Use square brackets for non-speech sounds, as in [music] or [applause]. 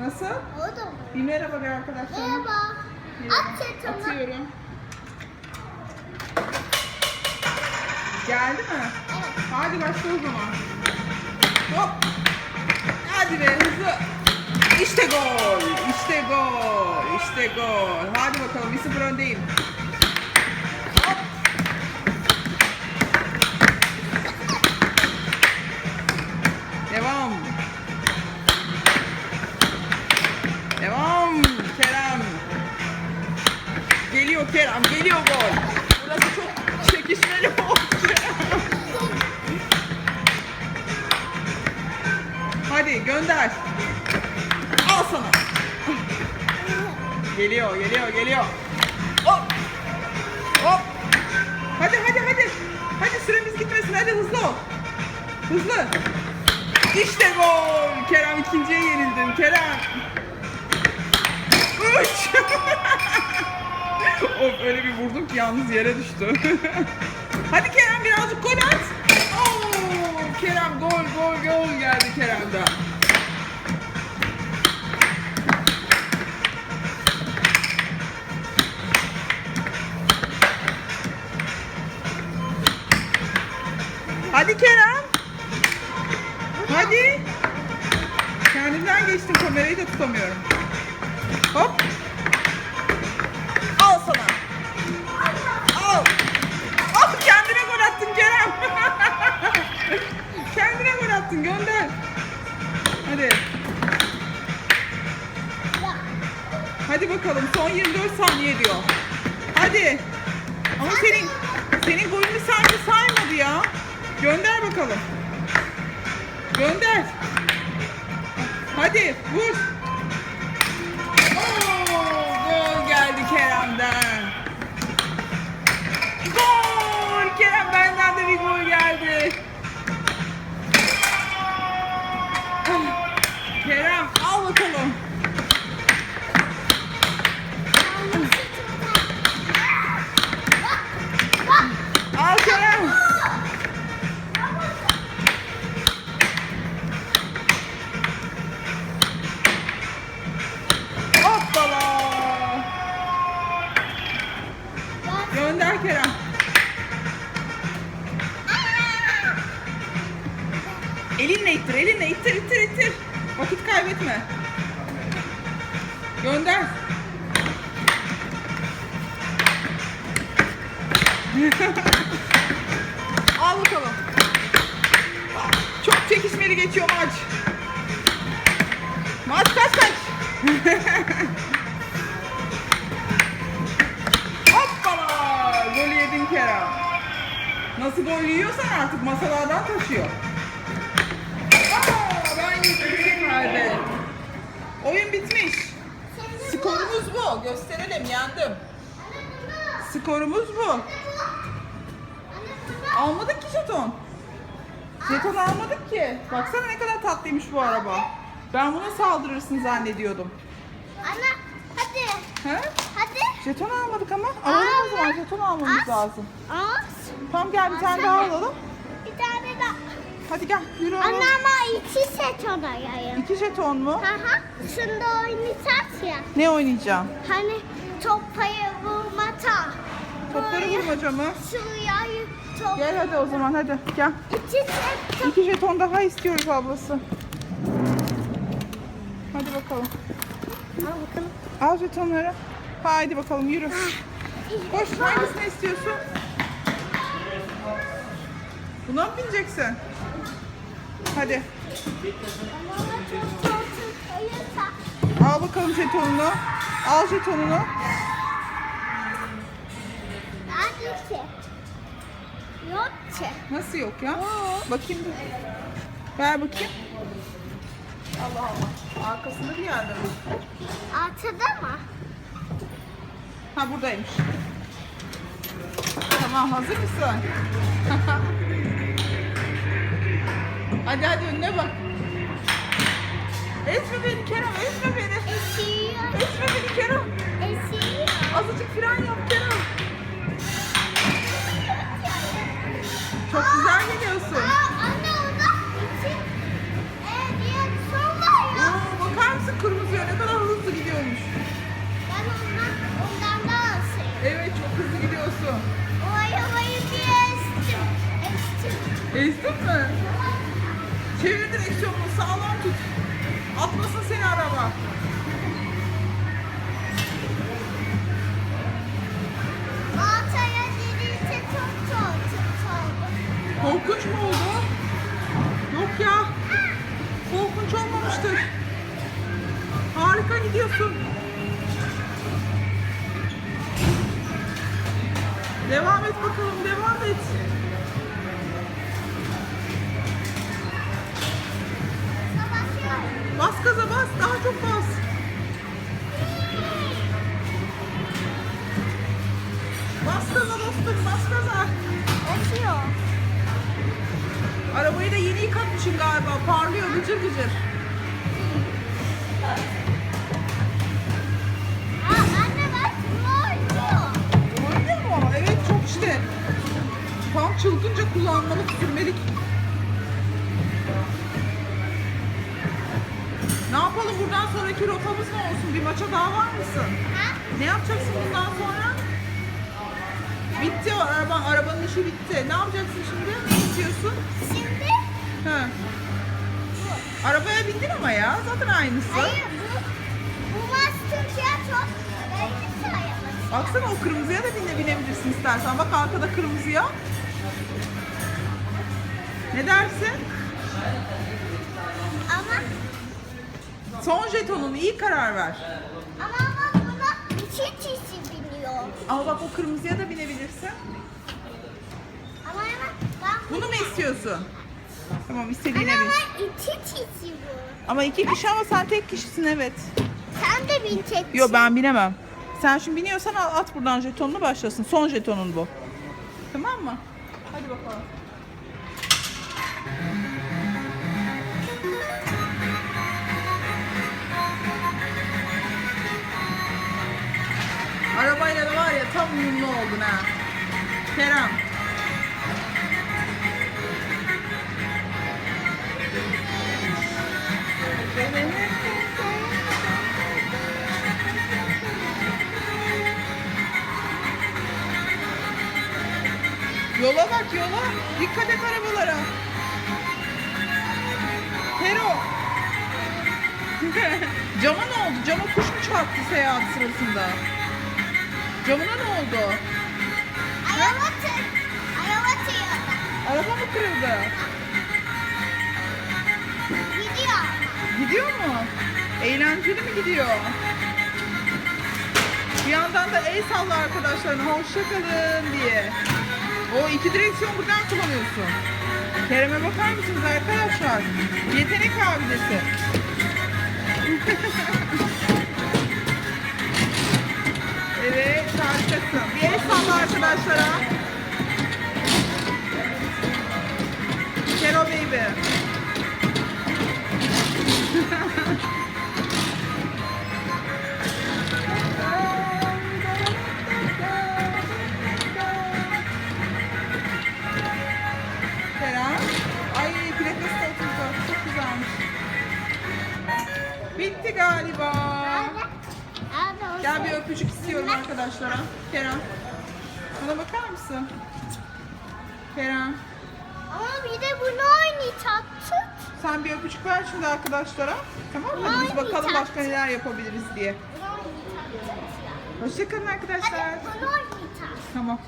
Nasıl? O da mı? Bir merhaba be arkadaşlar. Merhaba. At jetonu. Atıyorum. Geldi mi? Evet. Hadi başla o zaman. Hop. Hadi be hızlı. İşte gol. İşte gol. İşte gol. Hadi bakalım 1-0 öndeyim. Geliyor Kerem. Geliyor gol. Burası çok çekişmeli oldu. Hadi gönder. Al sana. Geliyor, geliyor, geliyor. Hop. Hop. Hadi, hadi, hadi. Hadi süremiz gitmesin. Hadi hızlı ol. Hızlı. İşte gol. Kerem ikinciye yenildin. Kerem. Üç. [laughs] [laughs] of öyle bir vurdum ki yalnız yere düştü. [laughs] Hadi Kerem birazcık gol at. Oo, Kerem gol gol gol geldi Kerem'den. Hadi Kerem. Hadi. Kendimden geçtim kamerayı da tutamıyorum. Hop. Sana. Al. Al kendine gol attın Kerem. [laughs] kendine gol attın gönder. Hadi. Hadi bakalım son 24 saniye diyor. Hadi. Ama senin senin golünü sanki saymadı ya. Gönder bakalım. Gönder. Hadi vur. Gönder Kerem. Elinle ittir, elinle ittir, ittir, ittir. Vakit kaybetme. Gönder. [laughs] Al bakalım. Çok çekişmeli geçiyor maç. Maç kaç kaç. [laughs] yedin Kerem. Nasıl gol yiyorsan artık masalardan taşıyor. Aa, ben yedim herhalde. Oyun bitmiş. Skorumuz bu. Gösterelim yendim. Skorumuz bu. Almadık ki jeton. Jeton almadık ki. Baksana ne kadar tatlıymış bu araba. Ben buna saldırırsın zannediyordum. Anne hadi. He? Hadi. Jeton almadık ama. Alalım o zaman jeton almamız As. lazım. As. Tamam gel bir tane daha alalım. Bir tane daha. Hadi gel yürü Anne alalım. ama iki set oynayayım. İki jeton mu? Aha. Şunda oynayacağız ya. Ne oynayacağım? Hani topayı vurmata. Topları vurmaca mı? Şuraya top. Gel hadi o zaman hadi gel. İki set top. İki jeton daha istiyoruz ablası. Hadi bakalım. Al bakalım. Al jetonları. Haydi bakalım yürü. Koş hangisini istiyorsun? Buna mı bineceksin? Hadi. Al bakalım jetonunu. Al jetonunu. Yok ki. Nasıl yok ya? Bakayım. Ver bakayım. Allah Allah. Arkasında bir yerde mi? Altıda mı? Ha buradaymış. Tamam hazır mısın? [laughs] hadi hadi önüne bak. Ezme beni Kerem, ezme beni. Esiyor. Ezme beni Kerem. Esiyor. Azıcık fren yap Kerem. Ezdin mi? Çevir direksiyonunu sağlam tut. Atmasın seni araba. Baltaya gelirse çok çok çok. Korkunç mu oldu? Yok ya. Korkunç olmamıştır. Harika gidiyorsun. Devam et bakalım, devam et. Yıkatmışsın galiba, parlıyor gıcır gıcır. Aa, anne bak? Oynuyor mu? Evet çok işte. Tam çılgınca kullanmalık, sürmelik. Ne yapalım buradan sonraki rotamız ne olsun? Bir maça daha var mısın? Ha? Ne yapacaksın bundan sonra? Bitti o araba, arabanın işi bitti. Ne yapacaksın şimdi? Ne istiyorsun? Şimdi Ha. Arabaya bindin ama ya. Zaten aynısı. hayır bu bu maç Türkiye çok. Baksana o kırmızıya da bine binebilirsin istersen. Bak arkada kırmızıya. Ne dersin? Ama Son jetonunu iyi karar ver. ama ama buna iki kişi biniyor. Ama bak o kırmızıya da binebilirsin. Ama ama ben Bunu mu istiyorsun? Tamam ama, istediğine bin. ama iki kişi bu. Ama iki kişi ama sen tek kişisin evet. Sen de bin tek Yo ben binemem. Sen şimdi biniyorsan al at buradan jetonunu başlasın. Son jetonun bu. Tamam mı? Hadi bakalım. Arabayla da var ya tam uyumlu oldun ha. Kerem. Bak yola. Dikkat et arabalara. Hero. [laughs] Cama ne oldu? Cama kuş mu çarptı seyahat sırasında? Camına ne oldu? Araba tır. Araba tır. Araba mı kırıldı? Gidiyor. Gidiyor mu? Eğlenceli mi gidiyor? Bir yandan da el salla arkadaşlarına hoşça kalın diye. O iki direksiyon buradan kullanıyorsun. Kerem'e bakar mısınız arkadaşlar? Yetenek abidesi. [laughs] evet harikasın. Bir el salla arkadaşlara. Kero baby. Kerem. Bana bakar mısın? Kerem. Ama bir de bunu oynayacaktık. Sen bir öpücük ver şimdi arkadaşlara. Tamam mı? Hadi biz bakalım başka neler yapabiliriz diye. Bunu oynayacaktık ya. Hoşçakalın arkadaşlar. Hadi bunu oynayacağız. Tamam.